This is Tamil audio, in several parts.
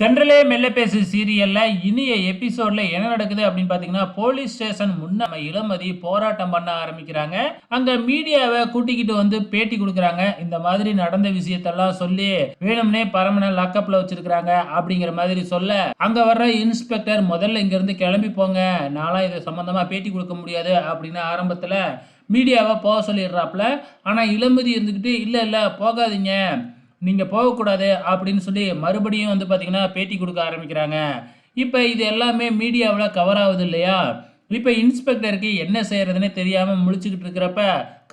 தென்றலே மெல்ல பேசு சீரியல்ல இனிய எபிசோட்ல என்ன நடக்குது அப்படின்னு பாத்தீங்கன்னா போலீஸ் ஸ்டேஷன் முன்ன நம்ம இளமதி போராட்டம் பண்ண ஆரம்பிக்கிறாங்க. அங்க மீடியாவை கூட்டிக்கிட்டு வந்து பேட்டி கொடுக்குறாங்க. இந்த மாதிரி நடந்த விஷயத்தெல்லாம் சொல்லி வேணும்னே பரமனை லாக்கப்ல வச்சிருக்கிறாங்க அப்படிங்கிற மாதிரி சொல்ல அங்க வர்ற இன்ஸ்பெக்டர் முதல்ல இங்க இருந்து கிளம்பி போங்க நானும் இதை சம்பந்தமா பேட்டி கொடுக்க முடியாது அப்படின்னு ஆரம்பத்துல மீடியாவை போக சொல்லிடுறாப்புல. ஆனா இளமதி இருந்துக்கிட்டு இல்ல இல்ல போகாதீங்க. நீங்கள் போகக்கூடாது அப்படின்னு சொல்லி மறுபடியும் வந்து பார்த்தீங்கன்னா பேட்டி கொடுக்க ஆரம்பிக்கிறாங்க. இப்போ இது எல்லாமே மீடியாவில் கவர் ஆகுது இல்லையா? இப்போ இன்ஸ்பெக்டருக்கு என்ன செய்கிறதுனே தெரியாமல் முழிச்சுக்கிட்டு இருக்கிறப்ப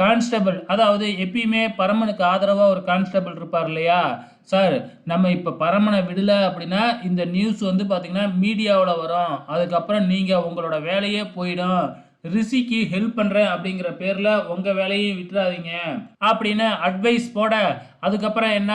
கான்ஸ்டபிள் அதாவது எப்பயுமே பரமனுக்கு ஆதரவாக ஒரு கான்ஸ்டபிள் இருப்பார் இல்லையா? சார் நம்ம இப்போ பரமனை விடலை அப்படின்னா இந்த நியூஸ் வந்து பார்த்தீங்கன்னா மீடியாவில் வரும். அதுக்கப்புறம் நீங்கள் உங்களோட வேலையே போயிடும். ரிஷிக்கு ஹெல்ப் பண்ணுறேன் அப்படிங்கிற பேரில் உங்கள் வேலையும் விட்டுறாதீங்க அப்படின்னு அட்வைஸ் போட அதுக்கப்புறம் என்ன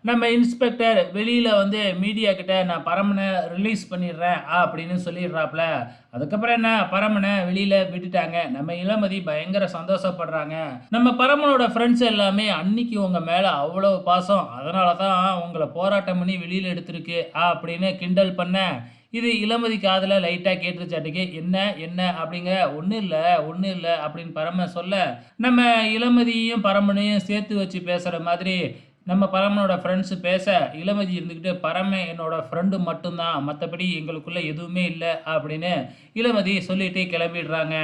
நம்ம இன்ஸ்பெக்டர் வெளியில் வந்து மீடியா கிட்ட நான் பரமனை ரிலீஸ் பண்ணிடுறேன் அப்படின்னு சொல்லிடுறாப்புல அதுக்கப்புறம் என்ன பரமனை வெளியில் விட்டுட்டாங்க. நம்ம இளமதி பயங்கர சந்தோஷப்படுறாங்க. நம்ம பரமனோட ஃப்ரெண்ட்ஸ் எல்லாமே அன்னைக்கு உங்கள் மேலே அவ்வளோ பாசம் அதனால தான் உங்களை போராட்டம் பண்ணி வெளியில் எடுத்திருக்கு அப்படின்னு கிண்டல் பண்ண இது இளமதி காதில் லைட்டாக கேட்டுருச்சாட்டுக்கு என்ன என்ன? அப்படிங்க ஒன்றும் இல்லை ஒன்றும் இல்லை அப்படின்னு பரம சொல்ல நம்ம இளமதியையும் பரமனையும் சேர்த்து வச்சு பேசுகிற மாதிரி நம்ம பரமனோட ஃப்ரெண்ட்ஸு பேச இளமதி இருந்துக்கிட்டு பரம என்னோட ஃப்ரெண்டு மட்டும்தான். மற்றபடி எங்களுக்குள்ளே எதுவுமே இல்லை அப்படின்னு இளமதி சொல்லிட்டு கிளம்பிடுறாங்க.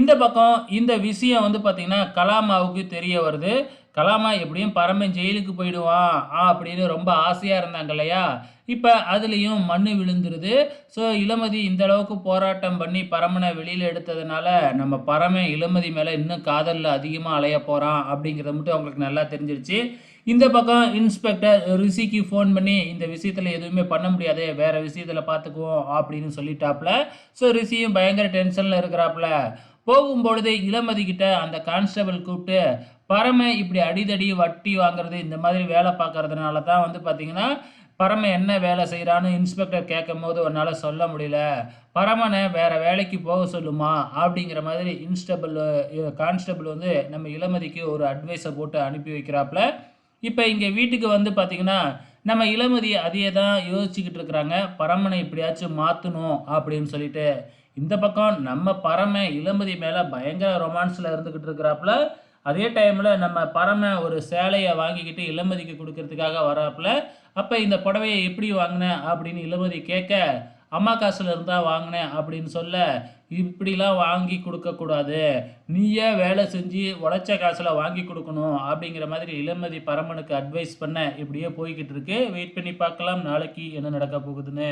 இந்த பக்கம் இந்த விஷயம் வந்து பார்த்திங்கன்னா கலாமாவுக்கு தெரிய வருது. கலாமா எப்படியும் பரமன் ஜெயிலுக்கு போயிடுவான் ஆ அப்படின்னு ரொம்ப ஆசையாக இருந்தாங்க இல்லையா? இப்போ அதுலேயும் மண் விழுந்துருது. ஸோ இளமதி இந்த அளவுக்கு போராட்டம் பண்ணி பரமனை வெளியில் எடுத்ததுனால நம்ம பரமன் இளமதி மேலே இன்னும் காதலில் அதிகமாக அலைய போகிறான் அப்படிங்கிறத மட்டும் அவங்களுக்கு நல்லா தெரிஞ்சிருச்சு. இந்த பக்கம் இன்ஸ்பெக்டர் ரிஷிக்கு ஃபோன் பண்ணி இந்த விஷயத்தில் எதுவுமே பண்ண முடியாது வேறு விஷயத்தில் பார்த்துக்குவோம் அப்படின்னு சொல்லிட்டாப்புல ஸோ ரிஷியும் பயங்கர டென்ஷனில் இருக்கிறாப்புல போகும்பொழுது இளமதி கிட்ட அந்த கான்ஸ்டபிள் கூப்பிட்டு பரம இப்படி அடிதடி வட்டி வாங்குறது இந்த மாதிரி வேலை பார்க்கறதுனால தான் வந்து பார்த்திங்கன்னா பரம என்ன வேலை செய்கிறான்னு இன்ஸ்பெக்டர் கேட்கும் போது உன்னால் சொல்ல முடியல. பரமனை வேறு வேலைக்கு போக சொல்லுமா? அப்படிங்கிற மாதிரி இன்ஸ்டபிள் கான்ஸ்டபிள் வந்து நம்ம இளமதிக்கு ஒரு அட்வைஸை போட்டு அனுப்பி வைக்கிறாப்புல இப்போ இங்கே வீட்டுக்கு வந்து பார்த்திங்கன்னா நம்ம இளமதி அதையே தான் யோசிச்சுக்கிட்டு இருக்கிறாங்க. பரமனை இப்படியாச்சும் மாற்றணும் அப்படின்னு சொல்லிட்டு இந்த பக்கம் நம்ம பரமை இளமதி மேலே பயங்கர ரொமான்ஸில் இருந்துக்கிட்டு இருக்கிறாப்புல அதே டைமில் நம்ம பரமை ஒரு சேலையை வாங்கிக்கிட்டு இளமதிக்கு கொடுக்கறதுக்காக வராப்புல அப்போ இந்த புடவையை எப்படி வாங்கினேன் அப்படின்னு இளமதி கேட்க அம்மா காசில் இருந்தால் வாங்கினேன் அப்படின்னு சொல்ல இப்படிலாம் வாங்கி கொடுக்கக்கூடாது நீயே வேலை செஞ்சு உழைச்ச காசில் வாங்கி கொடுக்கணும். அப்படிங்கிற மாதிரி இளமதி பரமனுக்கு அட்வைஸ் பண்ண இப்படியே போய்கிட்டு இருக்கு. வெயிட் பண்ணி பார்க்கலாம். நாளைக்கு என்ன நடக்க போகுதுன்னு.